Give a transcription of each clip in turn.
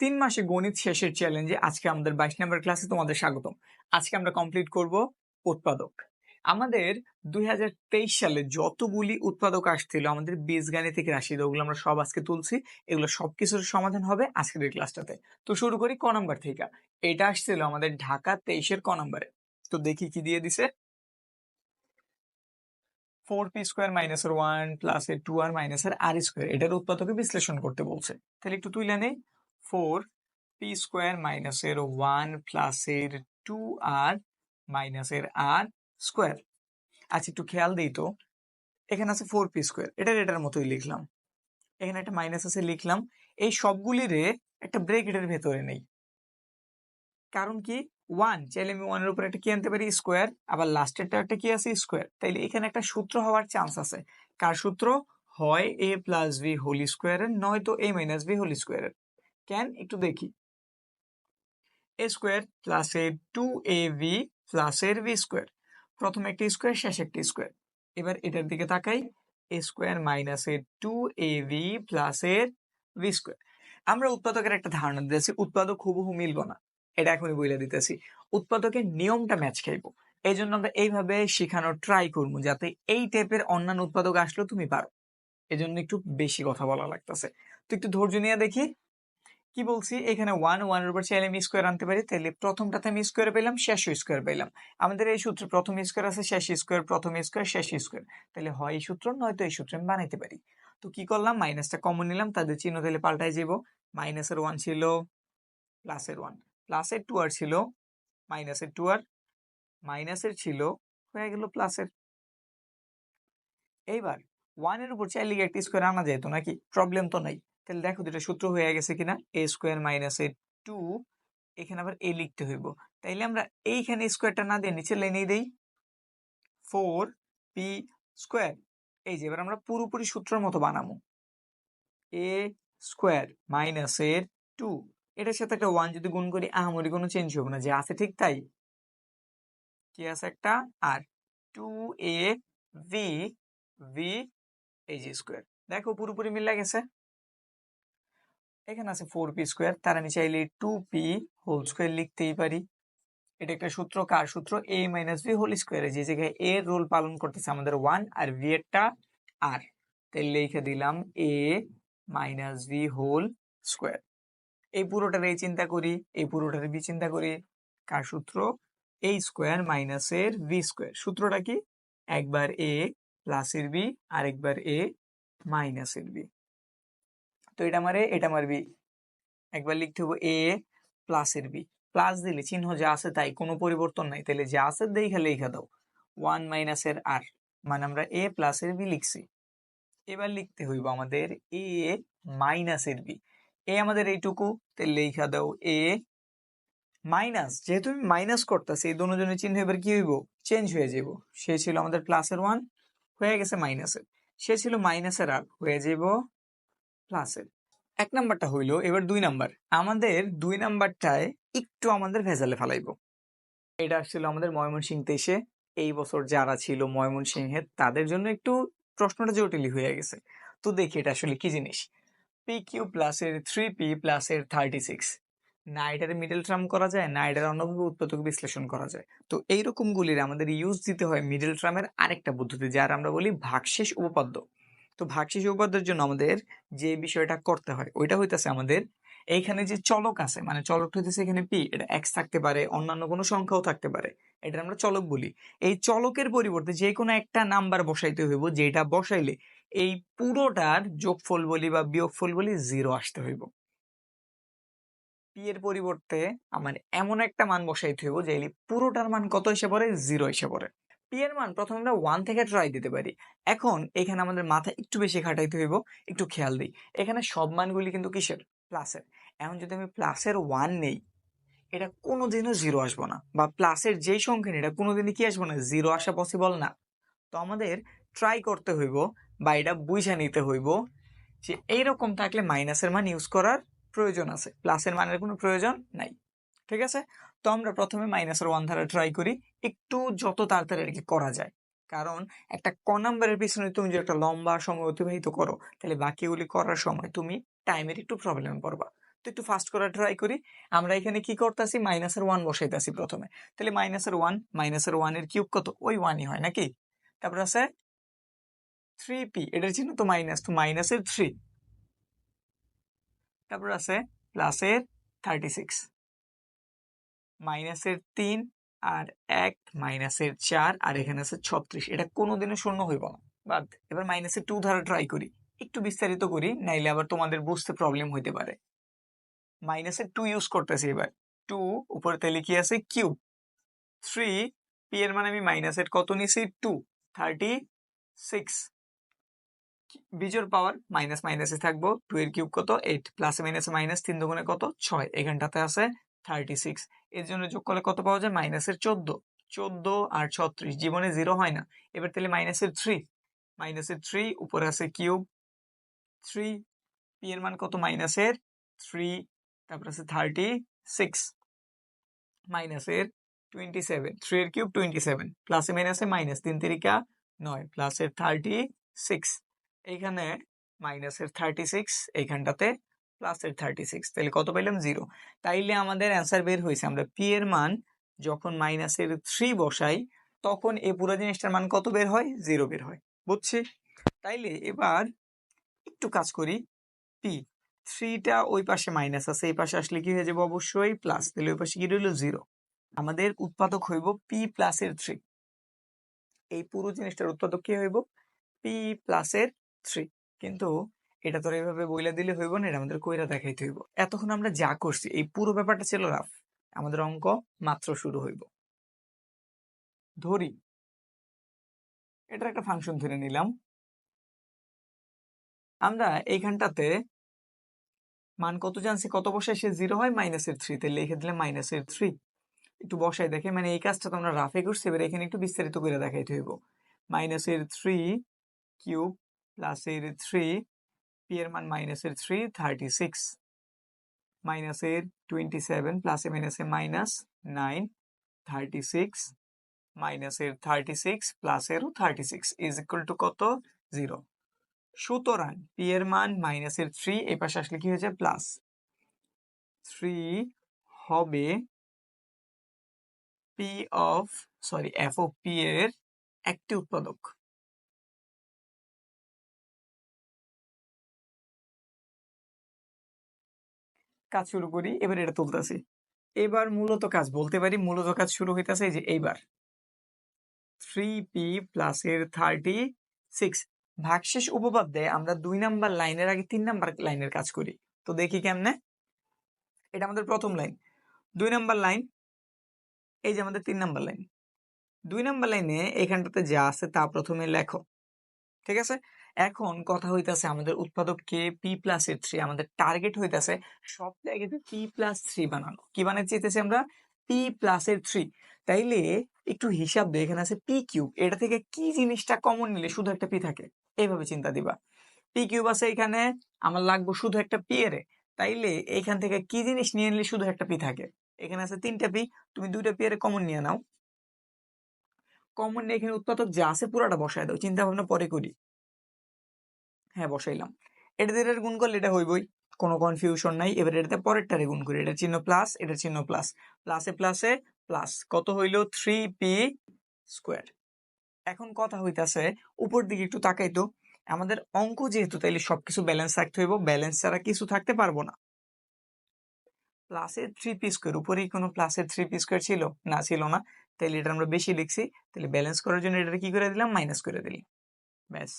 তিন মাসে গণিত শেষের চ্যালেঞ্জে আজকে আমাদের বাইশ নম্বর ক্লাসে তোমাদের স্বাগতম। আজকে আমরা কমপ্লিট করব উৎপাদক। আমাদের দুই হাজার তেইশ সালে যতগুলি উৎপাদক আসছিল, আমাদের বীজগাণিতিক রাশি ওগুলো আমরা সব আজকে তুলছি, এগুলো সবকিছুর সমাধান হবে আজকের এই ক্লাসটাতে তো শুরু করি ক নাম্বার থেকে। এটা আসছিল আমাদের ঢাকা তেইশের ক নাম্বারে। তো দেখি কি দিয়ে দিছে? ফোর পি স্কোয়ার মাইনাসের ওয়ান প্লাস টু আর মাইনাসের আর স্কোয়ার। এটার উৎপাদকে বিশ্লেষণ করতে বলছে। তাহলে একটু তুইলে নেই। ফোর পি স্কোয়ার মাইনাসের ওয়ান প্লাসের টু আর মাইনাসের আর স্কোয়ার আচ্ছা একটু খেয়াল দিই তো। এখানে আছে ফোর পি স্কোয়ার এটার এটার মতোই লিখলাম। এখানে একটা মাইনাস আছে লিখলাম। এই সবগুলিরে একটা ব্রেকেটের ভেতরে নেই। কারণ কি? ওয়ান চাইলে আমি ওয়ানের উপর একটা কি আনতে পারি স্কোয়ার আবার লাস্টেরটা একটা কি আছে স্কোয়ার তাইলে এখানে একটা সূত্র হওয়ার চান্স আছে। কার সূত্র? হয় এ প্লাস বি হোল স্কোয়ারের নয়তো এ মাইনাস বি হোল স্কোয়ারের কেন একটু দেখি। A square plus A two A V plus এর ভি স্কোয়ার প্রথমে একটি স্কোয়ার শেষে একটি স্কোয়ার এবার এটার দিকে তাকাই। এ স্কোয়ার মাইনাস এর টু এ ভি প্লাস এর ভি স্কোয়ার আমরা উৎপাদকের একটা ধারণা দিতেছি, উৎপাদক হুবহু মিলবো না। এটা এখনই বলে দিতেছি। উৎপাদকের নিয়মটা ম্যাচ খাইবো। এই জন্য আমরা এইভাবে শেখানোর ট্রাই করব, যাতে এই টাইপের অন্যান্য উৎপাদক আসলেও তুমি পারো। এজন্য একটু বেশি কথা বলা লাগতেছে। তো একটু ধৈর্য নিয়ে দেখি। কি বলছি? এখানে ওয়ান ওয়ানের উপর চাইলে আমি স্কোয়ার আনতে পারি। তাহলে প্রথমটাতে আমি স্কোয়ার পেলাম, শেষ স্কোয়ার পেলাম। আমাদের এই সূত্রে প্রথম স্কোয়ার আছে, শেষ স্কোয়ার প্রথম স্কোয়ার শেষ স্কোয়ার তাহলে হয় এই সূত্র, নয়তো এই সূত্র আমি বানাইতে পারি। তো কি করলাম? মাইনাসটা কমন নিলাম, তাদের চিহ্ন তাহলে পাল্টাই যাব মাইনাসের ওয়ান ছিল প্লাসের ওয়ান প্লাসের টু আর ছিল মাইনাসের টু আর মাইনাসের ছিল, হয়ে গেল প্লাসের এইবার ওয়ানের উপর চাইলে একটা স্কোয়ার আনা যেত নাকি? প্রবলেম তো নাই। তাহলে দেখো দুটো সূত্র হয়ে গেছে কিনা? A square minus A two এখানে আবার এ লিখতে হইব। তাইলে আমরা এইখানে স্কোয়ারটা না দিয়ে নিচে লাইনে দেই। ফোর পি স্কোয়ার এই যে, এবার আমরা পুরোপুরি সূত্রের মতো বানাবো। এ স্কোয়ার মাইনাস এর টু এটার সাথে একটা ওয়ান যদি গুণ করি, আহামরি কোনো চেঞ্জ হবে না। যে আছে ঠিক তাই। কি আছে একটা? আর। টু এ ভি ভি এই যে স্কোয়ার দেখো পুরোপুরি মিলে গেছে। এখানে আছে ফোর পি স্কোয়ার তার আমি চাইলে টু পি হোল স্কোয়ার লিখতেই পারি। এটা একটা সূত্র, কার সূত্র? এ মাইনাস বি হোল স্কোয়ারে যে জায়গায় এ রোল পালন করতেছে আমাদের ওয়ান আর ভি এরটা আর তাহলে লিখে দিলাম A minus V whole square এই পুরোটার এই চিন্তা করি, এই পুরোটার বি চিন্তা করি। কার সূত্র? এ স্কোয়ার মাইনাস এর ভি স্কোয়ার সূত্রটা কি? একবার এ প্লাসের বি আর একবার এ মাইনাসের বি তো এটা মারে, এটা মারবি। একবার লিখতে হবে এ প্লাসের বি প্লাস দিলে চিহ্ন যা আছে তাই, কোনো পরিবর্তন নাই। তাহলে যা আছে দেখা লেখা দাও। ওয়ান মাইনাসের আর মানে আমরা এ প্লাসের বি লিখছি। এবার লিখতে হইব আমাদের এ মাইনাসের বি এ আমাদের এইটুকু তাহলে লেখা দাও এ মাইনাস যেহেতু আমি মাইনাস করতেছি, এই দুজনের চিহ্ন এবার কি হইব? চেঞ্জ হয়ে যাব সে ছিল আমাদের প্লাসের ওয়ান হয়ে গেছে মাইনাসের সে ছিল মাইনাসের আর হয়ে যাব প্লাসের এক নাম্বারটা হইল, এবার দুই নাম্বার। আমাদের দুই নাম্বারটায় একটু আমাদের ভেজালে ফেলাইবো। এটা আসছিল আমাদের ময়মনসিংহতে এসে, এই বছর যারা ছিল ময়মনসিংহের তাদের জন্য একটু প্রশ্নটা জটিলই হয়ে গেছে। তো দেখি এটা আসলে কি জিনিস? পি কিউ প্লাসের থ্রি পি প্লাসের থার্টি সিক্স না এটার মিডল টার্ম করা যায়, না এটার অন্যভাবে উৎপাদক বিশ্লেষণ করা যায়। তো এইরকম গুলির আমাদের ইউজ দিতে হয় মিডল টার্মের আরেকটা পদ্ধতি, যার আমরা বলি ভাগশেষ উপপাদ্য। তো ভাগশেষ উপপাদ্যের জন্য আমাদের যে বিষয়টা করতে হয়, ওইটা হইতেছে আমাদের এইখানে যে চলক আছে মানে চলকটা হইতেছে এখানে পি এটা এক্স থাকতে পারে, অন্যান্য কোনো সংখ্যাও থাকতে পারে এটা আমরা চলক বলি। এই চলকের পরিবর্তে যে কোনো একটা নাম্বার বসাইতে হইব যেটা বসাইলে এই পুরোটার যোগফল বলি বা বিয়োগফল বলি জিরো আসতে হইব। পি এর পরিবর্তে আমার এমন একটা মান বসাইতে হইব, যে পুরোটার মান কত এসে পড়ে? জিরো এসে পড়ে। এর মান প্রথমে আমরা ওয়ান থেকে ট্রাই দিতে পারি। এখন এখানে আমাদের মাথা একটু বেশি খাটাইতে হইব, একটু খেয়াল দিই। এখানে সব মানগুলি কিন্তু কিসের? প্লাসের। এখন যদি আমি প্লাসের ওয়ান নেই, এটা কোনোদিনও জিরো আসব না। বা প্লাসের যেই সংখ্যা নেই, এটা কোনোদিনই কি আসব না? জিরো আসা পসিবল না। তো আমাদের ট্রাই করতে হইব বা এটা বুঝে নিতে হইব যে এইরকম থাকলে মাইনাসের মান ইউজ করার প্রয়োজন আছে। প্লাসের মানের কোনো প্রয়োজন নাই। ঠিক আছে? তো আমরা প্রথমে মাইনাসের ওয়ান ধারা ট্রাই করি, একটু যত তাড়াতাড়ি আর কি করা যায়। কারণ একটা ক নাম্বারের পিছনে তুমি যদি একটা লম্বা সময় অতিবাহিত করো, তাহলে বাকিগুলি করার সময় তুমি টাইমের একটু প্রবলেমে পড়বা। তো একটু ফাস্ট করা ট্রাই করি, আমরা এখানে কি করতেছি? মাইনাসের ওয়ান বসাইতেছি প্রথমে। তাহলে মাইনাসের ওয়ান মাইনাসের ওয়ানের কিউব কত? ওই ওয়ানই হয় নাকি? তারপর আছে থ্রি পি এটার চিহ্ন তো মাইনাস তো মাইনাসের থ্রি তারপর আছে প্লাসের থার্টি সিক্স মাইনাসের তিন আর এক মাইনাসের চার, আর এখানে আছে ছত্রিশ। এটা কোনোদিনও শূন্য হইব না। বাদ। এবার মাইনাসের টু ধারা ট্রাই করি। একটু বিস্তারিত করি, নাইলে আবার তোমাদের বুঝতে প্রবলেম হইতে পারে। মাইনাসের টু ইউজ করতেছি এবার। টু উপরে তাহলে কি আছে? কিউব থ্রি পি এর মানে আমি মাইনাসের কত নিছি? টু থার্টি সিক্স বিজোর পাওয়ার মাইনাস মাইনাসে থাকব। টু এর কিউব কত? এইট প্লাসে মাইনাসে মাইনাস তিন দুগুণে কত? ছয়। এখানটাতে আছে থার্টি সিক্স এর জন্য যোগ করলে কত পাওয়া যায়? মাইনাসের চোদ্দ। চোদ্দ আর ছত্রিশ, জীবনে জিরো হয় না। এবার তাহলে মাইনাসের থ্রি মাইনাসের থ্রি উপরে আছে কিউব থ্রি পি এর মান কত? মাইনাসের থ্রি তারপর আছে থার্টি সিক্স মাইনাসের টোয়েন্টি সেভেন থ্রি এর কিউব টোয়েন্টি সেভেন প্লাসে মাইনাসে মাইনাস তিন তিরিকা নয়। প্লাসের থার্টি সিক্স এইখানে মাইনাসের থার্টি সিক্স এইখানটাতে প্লাসের থার্টি সিক্স তাহলে কত পাইলাম? জিরো তাইলে আমাদের অ্যান্সার বের হয়েছে। আমরা পি এর মান যখন মাইনাসের থ্রি বসাই, তখন এই পুরো জিনিসটার মান কত বের হয়? জিরো বের হয়। বুঝছি? তাইলে এবার একটু কাজ করি। পি থ্রিটা ওই পাশে মাইনাস আছে, এই পাশে আসলে কি হয়ে যাবে? অবশ্যই প্লাস তাহলে ওই পাশে কি রইল? জিরো আমাদের উৎপাদক হইব পি প্লাসের থ্রি এই পুরো জিনিসটার উৎপাদক কি হইব? পি প্লাসের থ্রি কিন্তু এটা তো এইভাবে বইলা দিলে হইব না, এটা আমাদের কইরা দেখাইতে হইব। এতক্ষণ আমরা যা করছি, এই পুরো ব্যাপারটা ছিল রাফ। আমাদের অঙ্ক মাত্র শুরু হইব। ধরি। এটার একটা ফাংশন ধরে নিলাম। আমরা এইখানটাতে মান কত জানছি, কত বসায় সে জিরো হয় মাইনাসের থ্রি তে লিখে দিলে মাইনাসের থ্রি একটু বসায় দেখে মানে এই কাজটা তো আমরা রাফে করছি, এবার এখানে একটু বিস্তারিত করে দেখাইতে হইব। মাইনাসের থ্রি কিউব প্লাসের থ্রি পি এর মান মাইনাসের থ্রি থার্টি সিক্স মাইনাসের টোয়েন্টি সেভেন প্লাসে মাইনাসে মাইনাস নাইন থার্টি সিক্স মাইনাসের thirty six প্লাসেরও thirty six is equal to কত? জিরো সুতরাং পি এর মান মাইনাসের থ্রি এ পাশে আসলে কি হয়েছে? প্লাস থ্রি হবে P of sorry F of P এর একটি উৎপাদক। কাজ শুরু করি, এবার এটা তুলতেছি। এবার মূলত কাজ বলতে পারি, মূলত কাজ শুরু হইতেছে যে এইবার। থ্রি পি প্লাসের থার্টি সিক্স ভাগশেষ উপপাদ্যে আমরা দুই নাম্বার লাইনের আগে তিন নাম্বার লাইনের কাজ করি। তো দেখি কেমনে? এটা আমাদের প্রথম লাইন। দুই নাম্বার লাইন, এই যে আমাদের তিন নাম্বার লাইন। দুই নাম্বার লাইনে এখানটাতে যা আছে তা প্রথমে লেখো। ঠিক আছে? এখন কথা হইতাছে আমাদের উৎপাদক কে পি প্লাস এর থ্রি আমাদের টার্গেট হইতাছে সব জায়গাতে পি প্লাস থ্রি বানানো। কি বানাতে চাইতেছি আমরা? পি প্লাস এর থ্রি তাইলে একটু হিসাব দিয়ে এখানে আছে পি কিউব এটা থেকে কি জিনিসটা কমন নিলে শুধু একটা পি থাকে? এইভাবে চিন্তা দিবা। পি কিউব আছে এখানে, আমার লাগবে শুধু একটা পি এর তাইলে এইখান থেকে কি জিনিস নিয়ে নিলে শুধু একটা পি থাকে? এখানে আছে তিনটা পি তুমি দুইটা পি এর কমন নিয়ে নাও। কমন নিয়ে এখানে উৎপাদক যা আছে পুরোটা বসায় দাও চিন্তা ভাবনা পরে করি। হ্যাঁ বসাইলাম। এটা দিয়ে গুণ করলে এটা হইবই, কোনো কনফিউশন নাই। এবার এটাতে পরেরটারে গুণ করি, এটা চিহ্ন প্লাস এটা চিহ্ন প্লাস প্লাসে প্লাসে প্লাস কত হইল? থ্রি পি স্কোয়ার এখন কথা হইতাছে, উপর দিকে একটু তাকাই তো, আমাদের অঙ্ক যেহেতু, তাইলে সবকিছু ব্যালেন্স থাকতে হইব। ব্যালেন্স ছাড়া কিছু থাকতে পারব না। প্লাসের থ্রি পি স্কোয়ার উপরেই কোনো প্লাসের থ্রি পি স্কোয়ার ছিল? না ছিল না। তাইলে এটা আমরা বেশি লিখছি তাহলে ব্যালেন্স করার জন্য এটা কি করে দিলাম? মাইনাস করে দিলাম। ব্যাস।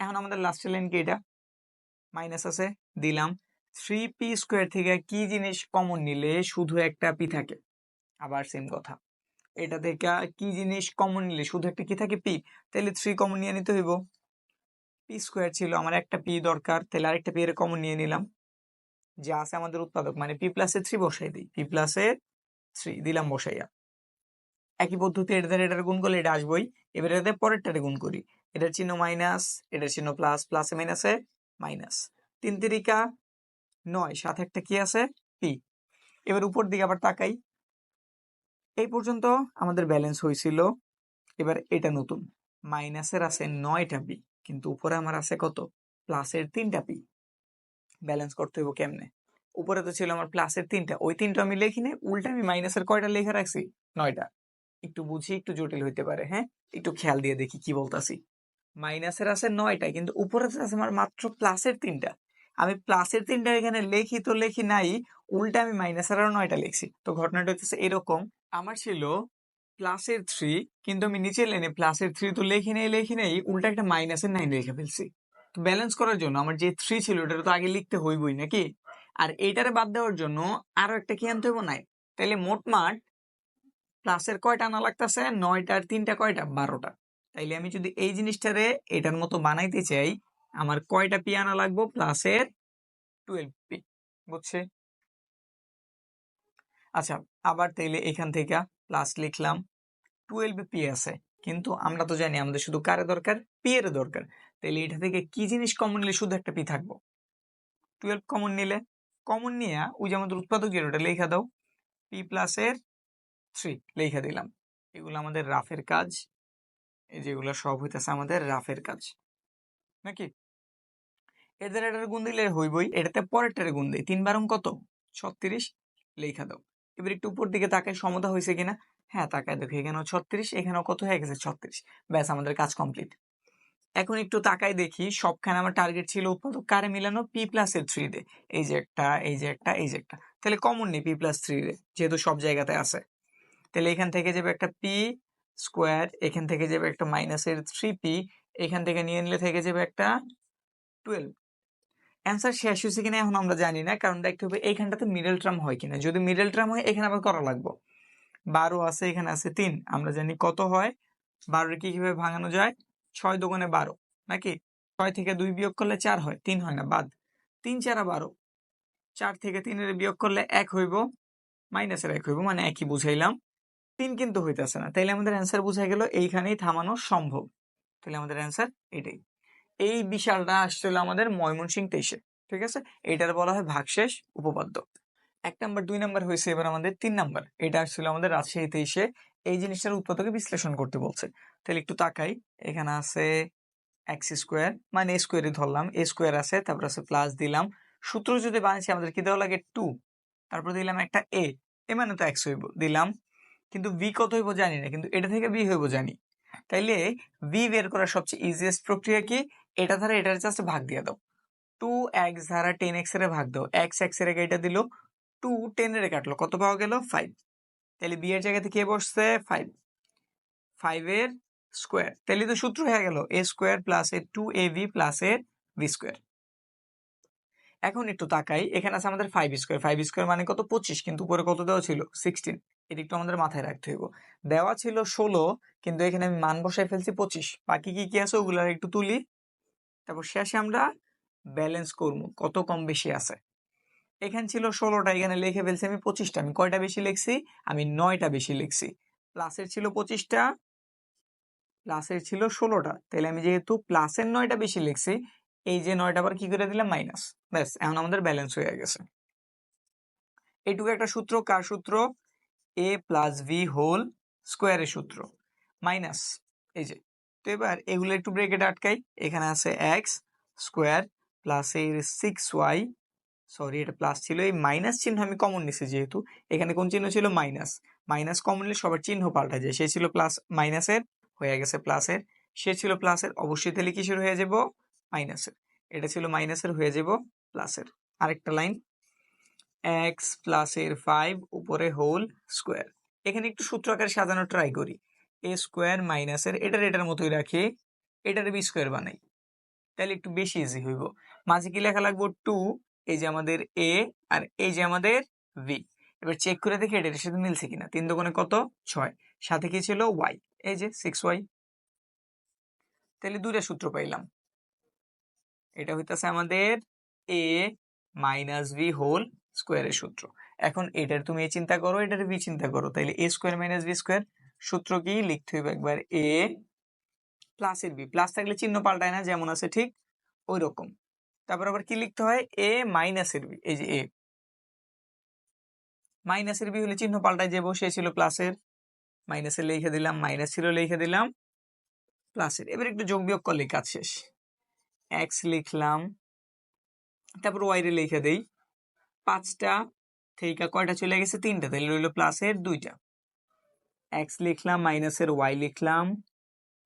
এখন আমাদের লাস্টের লাইন কি এটা? মাইনাস আছে, দিলাম। থ্রি পি স্কোয়ার থেকে কি জিনিস কমন নিলে শুধু একটা পি থাকে? আবার সেম কথা। এটা থেকে কি জিনিস কমন নিলে শুধু একটা কি থাকে? পি তাহলে থ্রি কমন নিয়ে নিতে হইব। পি স্কোয়ার ছিল, আমার একটা পি দরকার তাহলে আরেকটা পি এর কমন নিয়ে নিলাম। যা আছে আমাদের উৎপাদক মানে পি প্লাসে থ্রি বসাই দিই। পি প্লাসে থ্রি দিলাম বসাইয়া। একই পদ্ধতি এটা দ্বারা এটার গুণ করলে এটা আসবোই। এবার এটাতে পরেরটারে গুণ করি। এটার চিহ্ন মাইনাস এটার চিহ্ন প্লাস প্লাসে মাইনাসে মাইনাস তিন তিরিকা নয় সাথে একটা কি আছে? পি এবার উপর দিকে আবার তাকাই। এই পর্যন্ত আমাদের ব্যালেন্স হয়েছিল। এবার এটা নতুন। মাইনাসের আছে নয়টা পি কিন্তু উপরে আমার আছে কত? প্লাসের তিনটা পি ব্যালেন্স করতে হইব কেমনে? উপরে তো ছিল আমার প্লাসের তিনটা। ওই তিনটা আমি লিখি নাই উল্টা আমি মাইনাসের কয়টা লেখা রাখছি? নয়টা। একটু বুঝি, একটু জটিল হইতে পারে হ্যাঁ? একটু খেয়াল দিয়ে দেখি কি বলতাছি। মাইনাসের আছে নয়টা, কিন্তু উপরে আছে আমার মাত্র প্লাসের তিনটা। আমি প্লাসের তিনটা এখানে লেখি তো লেখি নাই, উল্টা আমি মাইনাসের আরও নয়টা লিখছি। তো ঘটনাটা হচ্ছে এরকম, আমার ছিল প্লাসের থ্রি, কিন্তু আমি নিচে লেনে প্লাসের থ্রি তো লেখি নেই লেখি নেই, উল্টা একটা মাইনাসের নাইন লিখে ফেলছি। তো ব্যালেন্স করার জন্য আমার যে থ্রি ছিল ওটা তো আগে লিখতে হইবই নাকি? আর এইটারে বাদ দেওয়ার জন্য আরও একটা কি আনতে হইব নাই? তাইলে মোটমাট প্লাসের কয়টা আনা লাগতেছে? নয়টার তিনটা, কয়টা? বারোটা। তাইলে আমি যদি এই জিনিসটারে এটার মতো বানাইতে চাই, আমার কয়টা পি আনা লাগবো? প্লাসের টুয়েলভ পি, বুঝছে? আচ্ছা আবার তাইলে এখান থেকে প্লাস লিখলাম, টুয়েলভ পি আছে। কিন্তু আমরা তো জানি আমাদের শুধু কারে দরকার? পি এর দরকার। তাইলে এটা থেকে কি জিনিস কমন নিলে শুধু একটা পি থাকব? টুয়েলভ কমন নিলে? কমন নিয়ে ওই যে আমাদের উৎপাদক যেটা লেখা দাও। পি প্লাসের থ্রি লেখা দিলাম। এগুলো আমাদের রাফের কাজ। এই যেগুলো সব হইতেছে আমাদের রাফের কাজ। নাকি? এদের এটার গুণ দিলে হইবই। এটাতে পরেরটারে গুণ দেয় তিন বারং কত? ছত্রিশ। লেখা দাও। এবার একটু উপর দিকে তাকায় সমতা হয়েছে কিনা? হ্যাঁ তাকায় দেখো। এখানেও ছত্রিশ, এখানেও কত হয়ে গেছে ছত্রিশ। ব্যাস, আমাদের কাজ কমপ্লিট এখন একটু তাকাই দেখি, সবখানে আমার টার্গেট ছিল উৎপাদক কারে মিলানো? পি প্লাস এর থ্রি রে এই যে একটা, এই যে একটা, এই যে একটা। তাহলে কমন নেই পি প্লাস থ্রি রে, যেহেতু সব জায়গাতে আছে। তাহলে এখান থেকে যাবে একটা পি স্কোয়ার এখান থেকে যাবে একটা মাইনাসের থ্রি পি এখান থেকে নিয়ে নিলে থেকে যাবে একটা টুয়েলভ অ্যান্সার শেষ হয়েছে কিনা এখন আমরা জানি না, কারণ দেখতে হবে এইখানটাতে মিডল টার্ম হয় কিনা। যদি মিডল টার্ম হয়, এখানে আবার করা লাগবো। বারো আছে, এখানে আছে তিন। আমরা জানি কত হয়? বারোর কি কীভাবে ভাঙানো যায়? ছয় দোকানে বারো, নাকি? ছয় থেকে দুই বিয়োগ করলে চার হয়, তিন হয় না, বাদ। তিন, চারা বারো। চার থেকে তিনের বিয়োগ করলে এক হইব মাইনাসের এক হইব মানে একই বুঝাইলাম। তিন কিন্তু হইতেছে না। তাইলে আমাদের অ্যান্সার বুঝা গেল এইখানেই থামানো সম্ভব। তাহলে আমাদের অ্যান্সার এটাই। এই বিশালটা আসছিল আমাদের ময়মনসিং তেইশে, ঠিক আছে? এটার বলা হয় ভাগশেষ উপপাদ্য। এক নাম্বার, দুই নাম্বার হয়েছে এবার আমাদের তিন নাম্বার। এটা আসছিল আমাদের রাজশাহী তেইশে। এই জিনিসটার উৎপাদকে বিশ্লেষণ করতে বলছে। তাহলে একটু তাকাই। এখানে আছে এক্স স্কোয়ার মানে এ স্কোয়ারই ধরলাম। এ স্কোয়ার আছে, তারপর আছে প্লাস দিলাম। সূত্র যদি বানিয়েছি, আমাদের কি দেওয়া লাগে? টু। তারপর দিলাম একটা এ। এ মানে তো এক্স হইব। দিলাম কিন্তু ভি কত হইব জানি না, কিন্তু এটা থেকে বি হইব জানি। তাইলে ভি বের করার সবচেয়ে ইজিয়েস্ট প্রক্রিয়া কি? এটা ধারা এটার জাস্ট ভাগ দিয়ে দাও। টু এক্স ধারা টেন এক্সের ভাগ দাও। এক্স এক্সের এটা দিল টু টেন এর কাটলো। কত পাওয়া গেল? ফাইভ তাহলে বি এর জায়গাতে কে বসছে? ফাইভ ফাইভ এর স্কোয়ার তাহলে তো সূত্র হয়ে গেল। A square plus A two A V plus এর ভি স্কোয়ার এখন একটু তাকাই, এখানে আছে আমাদের ফাইভ স্কোয়ার ফাইভ স্কোয়ার মানে কত? পঁচিশ, কিন্তু উপরে কত দেওয়া ছিল? সিক্সটিন এটা একটু আমাদের মাথায় রাখতে হইব। দেওয়া ছিল ষোলো, কিন্তু এখানে আমি মান বসাই ফেলছি পঁচিশ। বাকি কি কি আছে? ওগুলো একটু তুলি। তারপর শেষে আমরা ব্যালেন্স করব, কত কম বেশি আছে? এখানে ছিল ষোলোটা, এখানে লিখে ফেলছি আমি পঁচিশটা। আমি কয়টা বেশি লিখছি? আমি নয়টা বেশি লিখছি। প্লাসের ছিল পঁচিশটা, প্লাসের ছিল ষোলোটা। তাহলে আমি যেহেতু প্লাসের নয়টা বেশি লিখছি এই যে নয়টা আবার কি করে দিলাম? মাইনাস। ব্যাস, এখন আমাদের ব্যালেন্স হয়ে গেছে। এইটুকু একটা সূত্র, কার সূত্র? এ প্লাস ভি হোল স্কোয়ারের সূত্র। মাইনাস, এই যে। তো এবার এগুলো একটু ব্রেকেট আটকাই। এখানে আছে এক্স স্কোয়ার প্লাস এর সিক্স ওয়াই সরি এটা প্লাস ছিল। এই মাইনাস চিহ্ন আমি কমন নিছি যেহেতু। এখানে কোন চিহ্ন ছিল? মাইনাস। মাইনাস কমন নিলে সবার চিহ্ন পাল্টা যায়। সে ছিল প্লাস মাইনাসের, হয়ে গেছে প্লাসের সে ছিল প্লাসের অবশ্যই তাহলে কিসের হয়ে যাব? মাইনাসের। এটা ছিল মাইনাসের, হয়ে যাব প্লাসের। আরেকটা লাইন। এক্স প্লাসের ফাইভ উপরে হোল স্কোয়ার এখানে একটু সূত্র আকারে সাজানো ট্রাই করি। এ স্কোয়ার মাইনাসের, এটার এটার মতোই রাখি। এটার বি স্কোয়ার বানাই। তাহলে একটু বেশি ইজি হইব। মাঝে কি লেখা লাগবো? টু এই যে আমাদের এ আর এই যে আমাদের ভি এবার চেক করে দেখি এটার সাথে মিলছে কিনা। তিন দোকানে কত? ছয়। সাথে কি ছিল? ওয়াই এই যে সিক্স ওয়াই তাহলে দুইটা সূত্র পাইলাম। এটা হইতেছে আমাদের এ মাইনাস বি হোল স্কোয়ারের সূত্র। এখন এটার তুমি এ চিন্তা করো, এটার ভি চিন্তা করো। তাইলে A square minus B square সূত্র কি? লিখতে হইবে একবার এ প্লাসের বি প্লাস থাকলে চিহ্ন পাল্টায় না, যেমন আছে ঠিক ওই রকম তারপর আবার কি লিখতে হয়? এ মাইনাসের বি এই যে এ মাইনাসের বি হলে চিহ্ন পাল্টায় যাব, সে ছিল প্লাসের মাইনাসের লিখে দিলাম মাইনাস ছিল লিখে দিলাম প্লাসের এবার একটু যোগ বিয়োগ করলে কাজ শেষ। এক্স লিখলাম। তারপর ওয়াই রে লিখে দেই। পাঁচটা থেকে কয়টা চলে গেছে? তিনটা। তাহলে রইল প্লাসের দুইটা। এক্স লিখলাম মাইনাসের ওয়াই লিখলাম।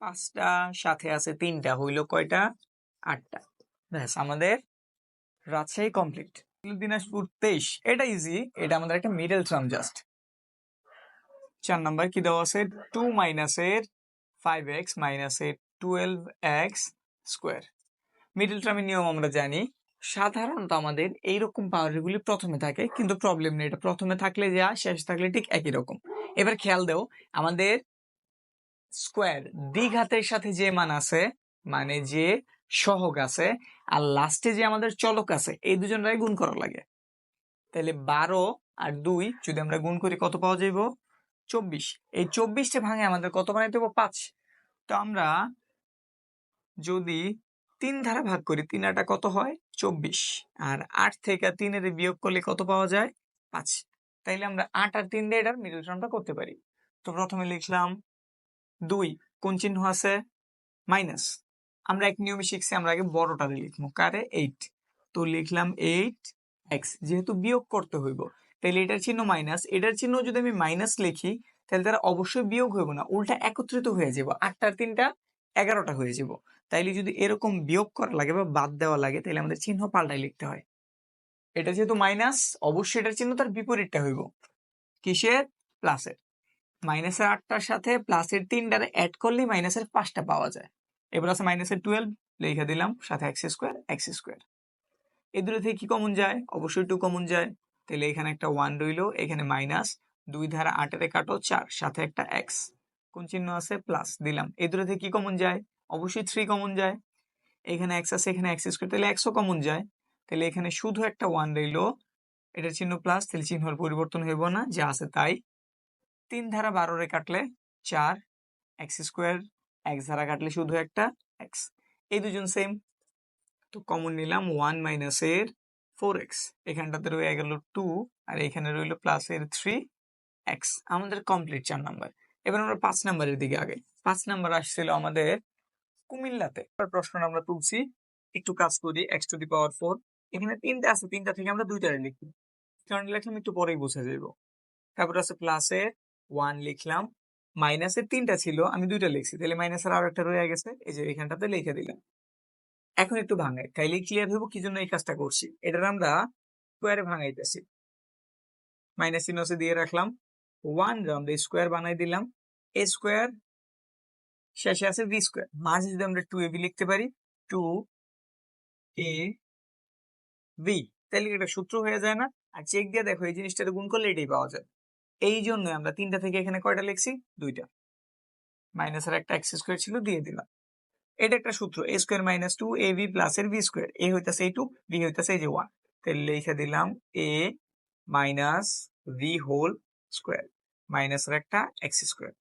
পাঁচটা, সাথে আছে তিনটা। হইল কয়টা? আটটা। ব্যাস, আমাদের রাজশাহী কমপ্লিট দিনাজপুর তেইশ। এটা ইজি এটা আমাদের একটা মিডল টার্ম জাস্ট চার নাম্বার কি দেওয়া আছে? টু মাইনাসের ফাইভ এক্স মাইনাসের টুয়েলভ এক্স স্কোয়ার মিডল টার্মের নিয়ম আমরা জানি। সাধারণত আমাদের এইরকম পাওয়ারগুলি প্রথমে থাকে, কিন্তু প্রবলেম নেই। এটা প্রথমে থাকলে যা, শেষ থাকলে ঠিক একই রকম। এবার খেয়াল দেও, আমাদের স্কোয়ার দ্বিঘাতের সাথে যে মান আছে মানে যে সহগ আছে, আর লাস্টে যে আমাদের চলক আছে, এই দুজনটাই গুণ করা লাগে। তাহলে বারো আর দুই, যদি আমরা গুণ করি, কত পাওয়া যাইব? চব্বিশ। এই চব্বিশটা ভাঙে আমাদের কত বানাইতে হবে পাঁচ। তো আমরা যদি তিন ধারা ভাগ করি, তিন আটা কত হয়? চব্বিশ। আর আট থেকে তিনের বিয়োগ করলে কত পাওয়া যায়? পাঁচ। তাইলে আমরা আট আর তিন দিয়ে এটার মিডল টার্মটা করতে পারি। তো প্রথমে লিখলাম দুই, কোন চিহ্ন আছে? মাইনাস। আমরা এক নিয়মে শিখছি, আমরা আগে বড়টা দিয়ে লিখব। কারে? এইট। তো লিখলাম এইট এক্স। যেহেতু বিয়োগ করতে হইব তাহলে এটার চিহ্ন মাইনাস। এটার চিহ্ন যদি আমি মাইনাস লিখি তাহলে তারা অবশ্যই বিয়োগ হইব না। উল্টা একত্রিত হয়ে যাব আটটার তিনটা এগারোটা হয়ে যাব। তাইলে যদি এরকম বিয়োগ করা লাগে বা বাদ দেওয়া লাগে তাহলে আমাদের চিহ্ন পাল্টাই লিখতে হয়। এটা যেহেতু মাইনাস, অবশ্যই এটার চিহ্ন তার বিপরীতটা হইব। কিসের? প্লাসের। মাইনাসের আটটার সাথে প্লাসের তিনটারে অ্যাড করলেই মাইনাসের পাঁচটা পাওয়া যায়। এবার আছে মাইনাসের টুয়েলভ লিখে দিলাম, সাথে এক্স স্কোয়ার এক্স স্কোয়ার এই থেকে কি কমন যায়? অবশ্যই টু কমন যায়। তাহলে এখানে একটা ওয়ান রইল, এখানে মাইনাস দুই ধারা আটের কাটো চার, সাথে একটা এক্স কোন চিহ্ন আছে? প্লাস দিলাম। এই দুটো থেকে কি কমন যায়? অবশ্যই থ্রি কমন যায়। এখানে এক্স আছে, এখানে এক্স স্কোয়ার তাহলে এক্সও কমন যায়। তাহলে এখানে শুধু একটা ওয়ান রইল। এটার চিহ্ন প্লাস তাহলে চিহ্নের পরিবর্তন হইব না, যা আছে তাই। তিন ধারা বারোরে কাটলে চার এক্স স্কোয়ার এক্স ধারা কাটলে শুধু একটা এক্স এই দুজন সেম তো কমন নিলাম ওয়ান মাইনাসের ফোর এক্স এখানটাতে রয়ে গেল টু আর এখানে রইল প্লাস এর থ্রি এক্স আমাদের কমপ্লিট চার নাম্বার এবার আমরা পাঁচ নাম্বারের দিকে আগে। পাঁচ নাম্বার আসছিল আমাদের কুমিল্লাতে। প্রশ্ন আমরা তুলছি। একটু কাজ করি x to the power four এখানে তিনটা আছে, তিনটা থেকে আমরা দুইটা লিখি। কারণ লিখলাম একটু পরেই বুঝে যাইব। তারপর আছে প্লাসের ওয়ান লিখলাম। মাইনাসের তিনটা ছিল, আমি দুইটা লিখছি। তাহলে মাইনাসের আরও একটা রয়ে গেছে। এই যে এখানটাতে লিখে দিলাম। এখন একটু ভাঙাই। তাইলে ক্লিয়ার হইব কি জন্য এই কাজটা করছি? এটার আমরা স্কোয়ারে ভাঙাইতেছি। মাইনাস চিহ্ন দিয়ে রাখলাম। ওয়ান আমরা স্কোয়ার বানাই দিলাম, এ স্কোয়ার শেষে আছে ভি স্কোয়ার। মাঝে যদি আমরা টু এ বি লিখতে পারি টু এ ভি তাহলে এটা সূত্র হয়ে যায় না। আর চেক দিয়ে দেখো, এই জিনিসটাতে গুণ করলে এটাই পাওয়া যায়। এই জন্য আমরা তিনটা থেকে এখানে কয়টা লিখছি? দুইটা। মাইনাসের একটা এক্স স্কোয়ার ছিল, দিয়ে দিলাম। এটা একটা সূত্র a square minus two a b plus এর ভি স্কোয়ার এ হইতাছে এই টু বি হইতাছে এই যে ওয়ান তাহলে লিখে দিলাম a minus b whole square মাইনাসের একটা এক্স স্কোয়ার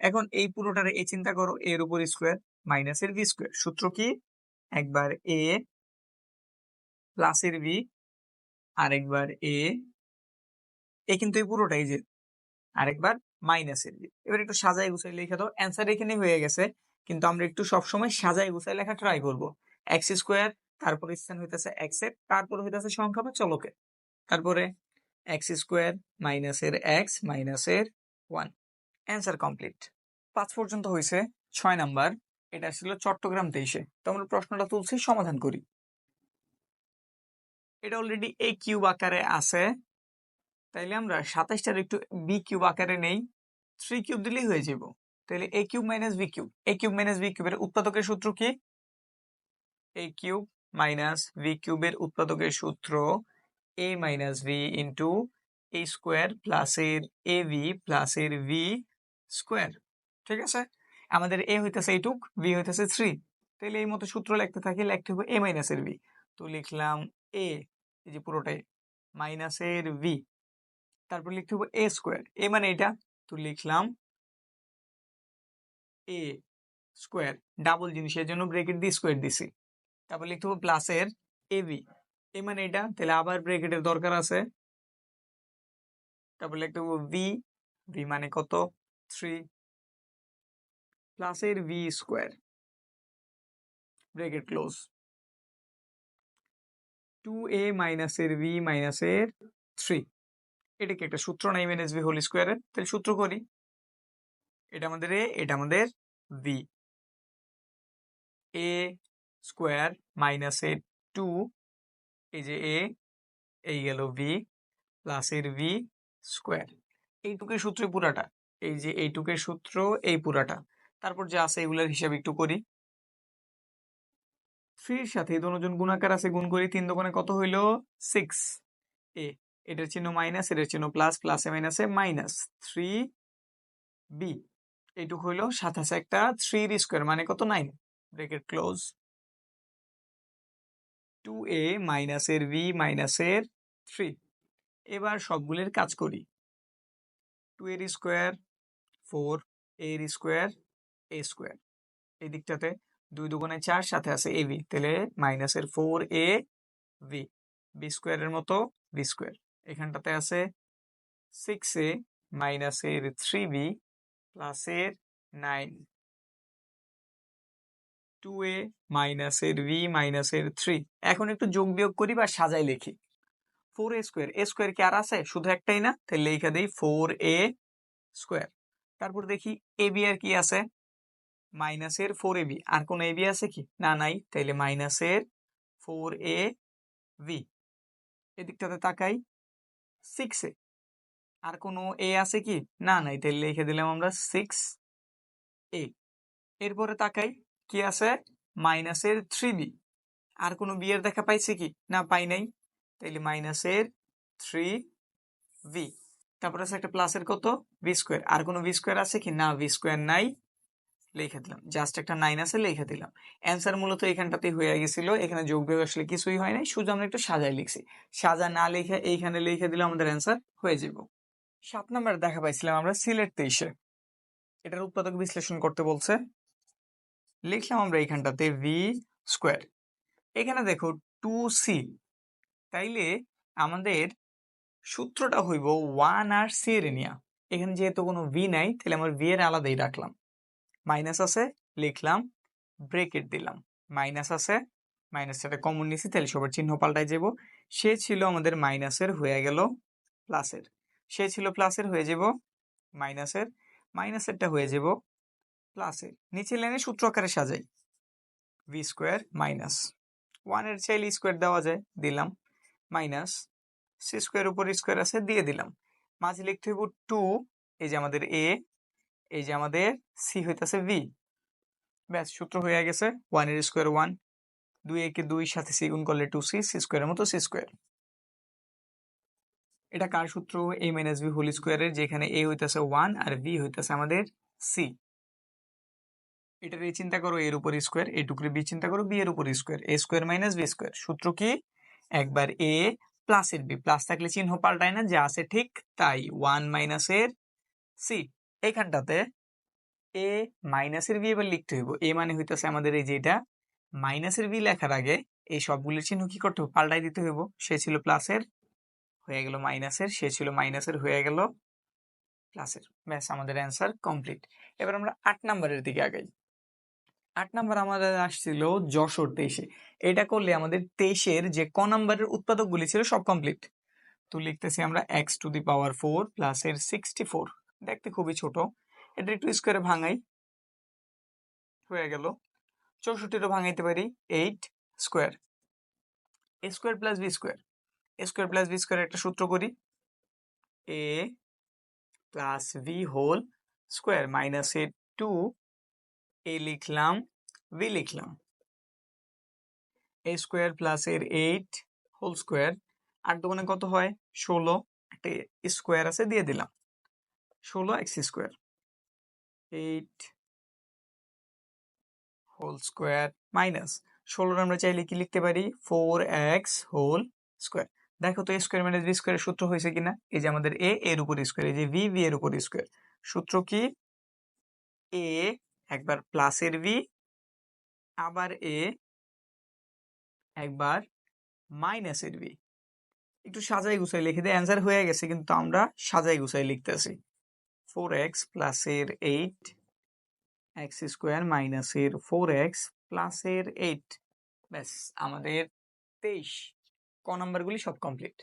এখন এই পুরোটারে এ চিন্তা করো, এর উপর স্কোয়ার মাইনাসের ভি স্কোয়ার সূত্র কি? একবার এ প্লাসের ভি আরেকবার এ এ কিন্তু এই পুরোটাই যে, আরেকবার মাইনাসের ভি এবার একটু সাজাই গুছাই লিখে দাও। অ্যান্সার এখানে হয়ে গেছে, কিন্তু আমরা একটু সবসময় সাজাই গুছাই লেখা ট্রাই করব। এক্স স্কোয়ার তারপরে স্থান হইতেছে এক্সের, তারপরে হইতেছে সংখ্যা বা চলকে তারপরে এক্স স্কোয়ার মাইনাসের এক্স মাইনাসের ওয়ান অ্যান্সার কমপ্লিট পাঁচ পর্যন্ত হয়েছে, ছয় নাম্বার। এটা ছিল চট্টগ্রাম তেইশে তো আমরা প্রশ্নটা তুলছি, সমাধান করি। এটা অলরেডি এ কিউব আকারে আছে। তাইলে আমরা সাতাইশটার একটু বি কিউব আকারে নেই। থ্রি কিউব দিলেই হয়ে যাব তাহলে a cube minus b cube a cube minus b কিউবের উৎপাদকের সূত্র কি? এ কিউব মাইনাস ভি কিউবের উৎপাদকের সূত্র a minus b into a square প্লাসের এ ভি প্লাসের ভি স্কোয়ার ঠিক আছে? আমাদের এ হইতেছে এইটুক ভি হইতেছে থ্রি তাহলে এই মতো সূত্র লিখতে থাকি, লিখতে হবে এ মাইনাসের ভি তো লিখলাম এ এই যে পুরোটাই মাইনাসের ভি তারপর লিখতে হবে এ স্কোয়ার এ মানে এটা তো লিখলাম এ স্কোয়ার ডাবল জিনিসের জন্য ব্রেকেট দিয়ে স্কোয়ার দিছি, তারপর লিখতে হবে প্লাসের এ ভি এ মানে এটা? তাহলে আবার ব্রেকেটের দরকার আছে। তারপর লিখতে হবে ভি ভি মানে কত? থ্রি প্লাসের b square bracket close. Two a মাইনাসের ভি মাইনাসের থ্রি এটা কি একটা সূত্র নাই মাইনাস ভি হোল স্কোয়ারের তাহলে সূত্র করি। এটা আমাদের এ এটা আমাদের ভি এ স্কোয়ার মাইনাসের টু এই যে এ এই গেল ভি প্লাসের ভি স্কোয়ার এইটুকের সূত্র পুরাটা। এই যে এইটুকের সূত্র এই পুরাটা। তারপর যে আছে এগুলোর হিসাব একটু করি। থ্রির সাথে দুজন গুণাকার আছে, গুণ করি, তিন দোকানে কত হইল? সিক্স এ এটার চিহ্ন মাইনাস এটার চিহ্ন প্লাস প্লাসে মাইনাসে minus a minus three b এইটুকু হইল সাত আছে একটা থ্রির স্কোয়ার মানে কত? Nine bracket close two a মাইনাসের ভি মাইনাসের থ্রি এবার সবগুলির কাজ করি। টু এর স্কোয়ার ফোর এর স্কোয়ার এ স্কোয়ার এই দিকটাতে দুই দুগুণে চার, সাথে আছে এ ভি তাহলে মাইনাসের ফোর এ ভি বি স্কোয়ারের মতো বি স্কোয়ার এখানটাতে আছে সিক্স এ মাইনাসের থ্রি বি প্লাসের নাইন টু এ মাইনাসের ভি মাইনাসের থ্রি এখন একটু যোগ বিয়োগ করি বা সাজাই লিখি। Four a square a square কি আর আছে? শুধু একটাই না? তাহলে লিখে দিই ফোর এ স্কোয়ার তারপর দেখি এ বি আর কি আছে? মাইনাসের ফোর এ বি আর কোন এ বি আছে কি? না, নাই। তাইলে মাইনাসের ফোর এ ভি এদিকটাতে তাকাই। সিক্স এ আর কোনো এ আছে কি? না, নাই। তাহলে লিখে দিলাম আমরা সিক্স এ এরপরে তাকাই। কি আছে? মাইনাসের থ্রি বি আর কোনো বি এর দেখা পাইছে কি? না, পাই নাই। তাইলে মাইনাসের থ্রি ভি তারপর আছে একটা প্লাসের কত? V square. আর কোনো ভি স্কোয়ার আছে কি? না ভি স্কোয়ার নাই। লিখে দিলাম। জাস্ট একটা নাইন আছে, লিখে দিলাম। অ্যান্সার মূলত এখানটাতে হয়ে গেছিল। এখানে যোগ বিয়োগ আসলে কিছুই হয় নাই। শুধু আমরা একটু সাজাই লিখছি। সাজা না লিখে এইখানে লিখে দিলে আমাদের অ্যান্সার হয়ে যাব সাত নাম্বার দেখা পাইছিলাম আমরা সিলেট তেইশে। এটার উৎপাদক বিশ্লেষণ করতে বলছে। লিখলাম আমরা এইখানটাতে ভি স্কোয়ার এখানে দেখো টু সি তাইলে আমাদের সূত্রটা হইব ওয়ান আর সি এর নিয়া। এখানে যেহেতু কোনো ভি নাই তাহলে আমার ভি এর আলাদাই রাখলাম। মাইনাস আছে, লিখলাম ব্রেকেট দিলাম। মাইনাস আছে মাইনাস একটা কমন নিছি তাহলে সবার চিহ্ন পাল্টাই যাব সে ছিল আমাদের মাইনাসের হয়ে গেল প্লাসের সে ছিল প্লাসের হয়ে যাব মাইনাসের মাইনাসেরটা হয়ে যাব প্লাসের নিচে লাইনে সূত্র আকারে সাজাই। ভি স্কোয়ার মাইনাস ওয়ানের চাইলে স্কোয়ার দেওয়া যায়, দিলাম। মাইনাস সি স্কোয়ার উপর স্কোয়ার আছে, দিয়ে দিলাম। মাঝে লিখতে হইব টু এই যে আমাদের এ এই যে আমাদের সি হইতেছে ভি ব্যাস, সূত্র হয়ে গেছে ওয়ানের স্কোয়ার ওয়ান দুই একে দুই সাথে সি গুণ করলে টু সি সি স্কোয়ারের মতো সি স্কোয়ার এটা কার সূত্র? এ মাইনাস ভি হোল স্কোয়ারের যেখানে এ হইতেছে ওয়ান আর ভি হইতেছে আমাদের সি এটার এই চিন্তা করো এর উপর স্কোয়ার এটুকুরে বি চিন্তা করো বি এর উপর square a square minus b square সূত্র কি? একবার এ প্লাসের বি প্লাস থাকলে চিহ্ন পাল্টায় না, যা আছে ঠিক তাই ওয়ান মাইনাসের সি এইখানটাতে এ মাইনাসের বি এবার লিখতে হইব। এ মানে হইতেছে আমাদের এই যে যেটা মাইনাসের বি লেখার আগে এই সবগুলোর চিহ্ন কি করতে হবে পাল্টাই দিতে হইব। সে ছিল প্লাসের হয়ে গেল মাইনাসের সে ছিল মাইনাসের হয়ে গেল প্লাসের ব্যাস, আমাদের অ্যান্সার কমপ্লিট এবার আমরা আট নাম্বারের দিকে আগাই। আট নাম্বার আমাদের আসছিল যশোর তেইশে। এটা করলে আমাদের তেইশের যে ক নাম্বারের উৎপাদকগুলি ছিল সব কমপ্লিট তো লিখতেছি আমরা x to the power four plus এর সিক্সটি ফোর দেখতে খুবই ছোট। এটা একটু স্কোয়ারে ভাঙাই। হয়ে গেল। চৌষট্টিরও ভাঙাইতে পারি। Eight square a square plus b square a square plus b square একটা সূত্র করি। A plus b whole square minus a two a লিখলাম ভি লিখলাম। এ স্কোয়ার প্লাস এর এইট হোল স্কোয়ার আট দোকানে কত হয়? ষোলো। একটা স্কোয়ার আছে, দিয়ে দিলাম। ষোলো x square eight whole square minus ষোলোর আমরা চাইলে কি লিখতে পারি? ফোর এক্স হোল স্কোয়ার দেখো তো স্কোয়ার মাইনাস বি স্কোয়ারের সূত্র হয়েছে কিনা? এই যে আমাদের এ এর উপর স্কোয়ার এই যে ভি ভি এর উপর স্কোয়ার সূত্র কি? এ একবার প্লাসের ভি আবার এ একবার মাইনাসের ভি একটু সাজাই গুছাই লিখে দিয়ে অ্যান্সার হয়ে গেছে কিন্তু আমরা সাজাই গুছাই লিখতেছি। ফোর এক্স প্লাসের এইট এক্স স্কোয়ার মাইনাসের ফোর এক্স প্লাসের এইট ব্যাস, আমাদের তেইশ। ক নাম্বারগুলি সব কমপ্লিট